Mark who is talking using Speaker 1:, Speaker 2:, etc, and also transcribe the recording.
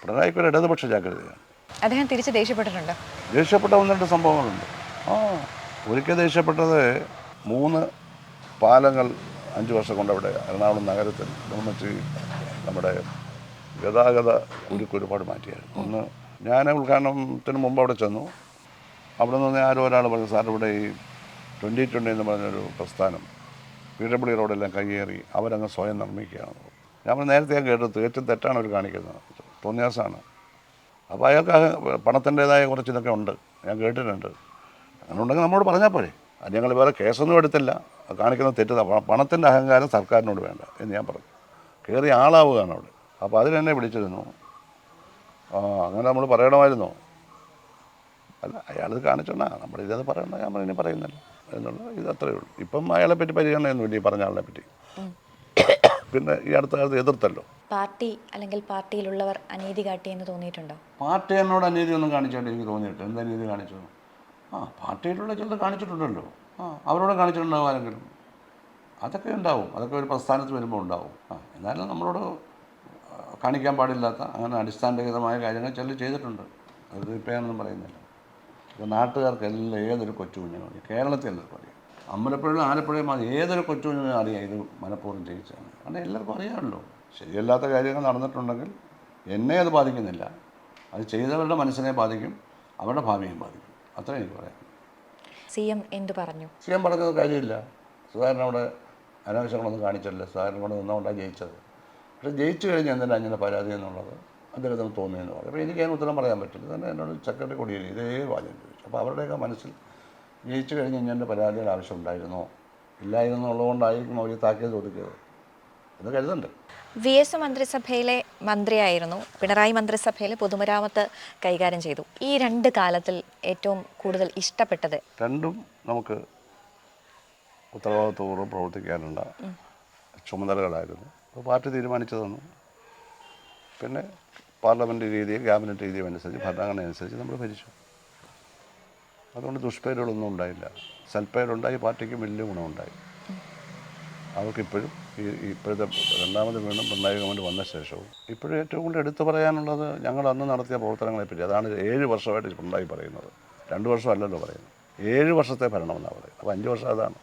Speaker 1: പിണറായിക്ക് ഒരു ഇടതുപക്ഷ ജാഗ്രതയാണ്.
Speaker 2: അദ്ദേഹം തിരിച്ച് ദേഷ്യപ്പെട്ടിട്ടുണ്ട്.
Speaker 1: ദേഷ്യപ്പെട്ട ഒന്ന് രണ്ട് സംഭവങ്ങളുണ്ട്. ആ ഒരിക്കൽ ദേഷ്യപ്പെട്ടത് മൂന്ന് പാലങ്ങൾ അഞ്ച് വർഷം കൊണ്ട് അവിടെ എറണാകുളം നഗരത്തിൽ നിർമ്മിച്ച് നമ്മുടെ ഗതാഗത കുരുക്ക് ഒരുപാട് മാറ്റിയായിരുന്നു. ഒന്ന് ഞാൻ ഉദ്ഘാടനത്തിന് മുമ്പ് അവിടെ ചെന്നു. അവിടെ നിന്ന് ആരോ ഒരാൾ പറഞ്ഞു സാർ ഇവിടെ ഈ ട്വന്റി ട്വന്റി എന്ന് പറഞ്ഞൊരു പ്രസ്ഥാനം പി ഡബ്ല്യു റോഡെല്ലാം കയ്യേറി അവരങ്ങ് സ്വയം നിർമ്മിക്കുകയാണ് ഞാൻ നേരത്തെ ഞാൻ കേട്ടു തികച്ചും തെറ്റാണ് അവർ കാണിക്കുന്നത്. തോന്നിയാസാണ്. അപ്പോൾ അയാൾക്ക് പണത്തിന്റേതായ കുറച്ച് ഇതൊക്കെ ഉണ്ട്. ഞാൻ കേട്ടിട്ടുണ്ട്. അങ്ങനെ ഉണ്ടെങ്കിൽ നമ്മളോട് പറഞ്ഞാൽ പോരെ. അത് ഞങ്ങൾ വേറെ കേസൊന്നും എടുത്തില്ല. കാണിക്കുന്ന തെറ്റിതാണ് പണത്തിന്റെ അഹങ്കാരം സർക്കാരിനോട് വേണ്ട എന്ന് ഞാൻ പറഞ്ഞു. കയറി ആളാവുകയാണ് അവിടെ. അപ്പോൾ അതിനെന്നെ വിളിച്ചിരുന്നു. ആ അങ്ങനെ നമ്മൾ പറയണമായിരുന്നോ. അല്ല അയാൾ കാണിച്ചോണ്ടാ. നമ്മൾ ഇതത് പറയണ്ട. ഞാൻ ഇനി പറയുന്നില്ല. എന്നുള്ള ഇത് അത്രയേ ഉള്ളൂ. ഇപ്പം അയാളെ പറ്റി പരിഗണനയൊന്നുമില്ല ഈ പറഞ്ഞ ആളിനെ പറ്റി. പിന്നെ ഈ അടുത്ത കാലത്ത് എതിർത്തല്ലോ.
Speaker 2: പാർട്ടി അല്ലെങ്കിൽ പാർട്ടിയിലുള്ളവർ അനീതി കാട്ടി എന്ന് തോന്നിയിട്ടുണ്ടോ?
Speaker 1: പാർട്ടി എന്നോട് അനീതി ഒന്നും കാണിച്ചോണ്ട് എനിക്ക് തോന്നിയിട്ട് എന്താ അനീതി കാണിച്ചു ആ പാർട്ടിയിലുള്ള ചിലത് കാണിച്ചിട്ടുണ്ടല്ലോ. ആ അവരോട് കാണിച്ചിട്ടുണ്ടാവും ആരെങ്കിലും. അതൊക്കെ ഉണ്ടാവും. അതൊക്കെ ഒരു പ്രസ്ഥാനത്ത് വരുമ്പോൾ ഉണ്ടാവും. ആ എന്നാലും നമ്മളോട് കാണിക്കാൻ പാടില്ലാത്ത അങ്ങനെ അടിസ്ഥാനരഹിതമായ കാര്യങ്ങൾ ചിലർ ചെയ്തിട്ടുണ്ട്. അത് ഇപ്പം ഞാനൊന്നും പറയുന്നില്ല. ഇപ്പോൾ നാട്ടുകാർക്ക് എല്ലാം ഏതൊരു കൊച്ചു കുഞ്ഞിനും കേരളത്തിൽ എല്ലാവർക്കും അറിയാം. അമ്പലപ്പുഴയിലും ആലപ്പുഴയും അത് ഏതൊരു കൊച്ചു കുഞ്ഞിനും അറിയാം. ഇത് മനഃപൂർവം ജയിച്ചാണ് കാരണം എല്ലാവർക്കും അറിയാമല്ലോ. ശരിയല്ലാത്ത കാര്യങ്ങൾ നടന്നിട്ടുണ്ടെങ്കിൽ എന്നെ അത് ബാധിക്കുന്നില്ല. അത് ചെയ്തവരുടെ മനസ്സിനെ ബാധിക്കും അവരുടെ ഭാവിയും ബാധിക്കും. അത്രേ എനിക്ക് പറയാം
Speaker 2: സി എം എന്ത് പറഞ്ഞു?
Speaker 1: സി എം പറഞ്ഞത് കാര്യമില്ല. സുധാകരൻ അവിടെ അനാവശ്യങ്ങളൊന്നും കാണിച്ചല്ല സുധാകരൻ കൊണ്ട് നിന്നുകൊണ്ടാണ് ജയിച്ചത്. പക്ഷേ ജയിച്ചു കഴിഞ്ഞാൽ എന്തിനാണ് അങ്ങനെ പരാതി എന്നുള്ളത് അദ്ദേഹത്തിന് തോന്നിയെന്ന് പറയും. അപ്പോൾ എനിക്ക് അതിന് ഉത്തരം പറയാൻ പറ്റില്ല. തന്നെ എന്നോട് സെക്രട്ടറി കൊടിയേരി ഇതേ വാചകം ചോദിച്ചു. അപ്പോൾ അവരുടെയൊക്കെ മനസ്സിൽ ജയിച്ചു കഴിഞ്ഞ് ഇങ്ങനെ പരാതിയുടെ ആവശ്യമുണ്ടായിരുന്നോ ഇല്ലായിരുന്നുള്ളതുകൊണ്ടായിരിക്കും അവർ താക്കീത് കൊടുക്കുന്നത് എന്ന് കരുതുന്നുണ്ട്.
Speaker 2: വി എസ് മന്ത്രിസഭയിലെ മന്ത്രിയായിരുന്നു. പിണറായി മന്ത്രിസഭയിലെ പൊതുമരാമത്ത് കൈകാര്യം ചെയ്തു. ഈ രണ്ട് കാലത്തിൽ ഏറ്റവും കൂടുതൽ ഇഷ്ടപ്പെട്ടത്?
Speaker 1: രണ്ടും നമുക്ക് ഉത്തരവാദിത്വപൂർവം പ്രവർത്തിക്കാനുള്ള ചുമതലകളായിരുന്നു. അപ്പോൾ പാർട്ടി തീരുമാനിച്ചു തന്നു പിന്നെ പാർലമെന്റ് രീതിയും ക്യാബിനറ്റ് രീതിയും അനുസരിച്ച് ഭരണഘടന അനുസരിച്ച് നമ്മൾ ഭരിച്ചു. അതുകൊണ്ട് ദുഷ്പേരുകളൊന്നും ഉണ്ടായില്ല. സൽപ്പേരുണ്ടായി പാർട്ടിക്ക് വലിയ ഗുണമുണ്ടായി. അവർക്കിപ്പോഴും ഈ ഇപ്പോഴത്തെ രണ്ടാമത് വീണ്ടും പിണറായി ഗവൺമെന്റ് വന്ന ശേഷവും. ഇപ്പോഴും ഏറ്റവും കൂടുതൽ എടുത്തു പറയാനുള്ളത് ഞങ്ങൾ അന്ന് നടത്തിയ പ്രവർത്തനങ്ങളെപ്പറ്റി അതാണ് ഏഴ് വർഷമായിട്ട് പിണറായി പറയുന്നത്. രണ്ട് വർഷമല്ലല്ലോ പറയുന്നത്. ഏഴ് വർഷത്തെ ഭരണമെന്നാണ് പറയുന്നത്. അപ്പോൾ അഞ്ച് വർഷം അതാണ്.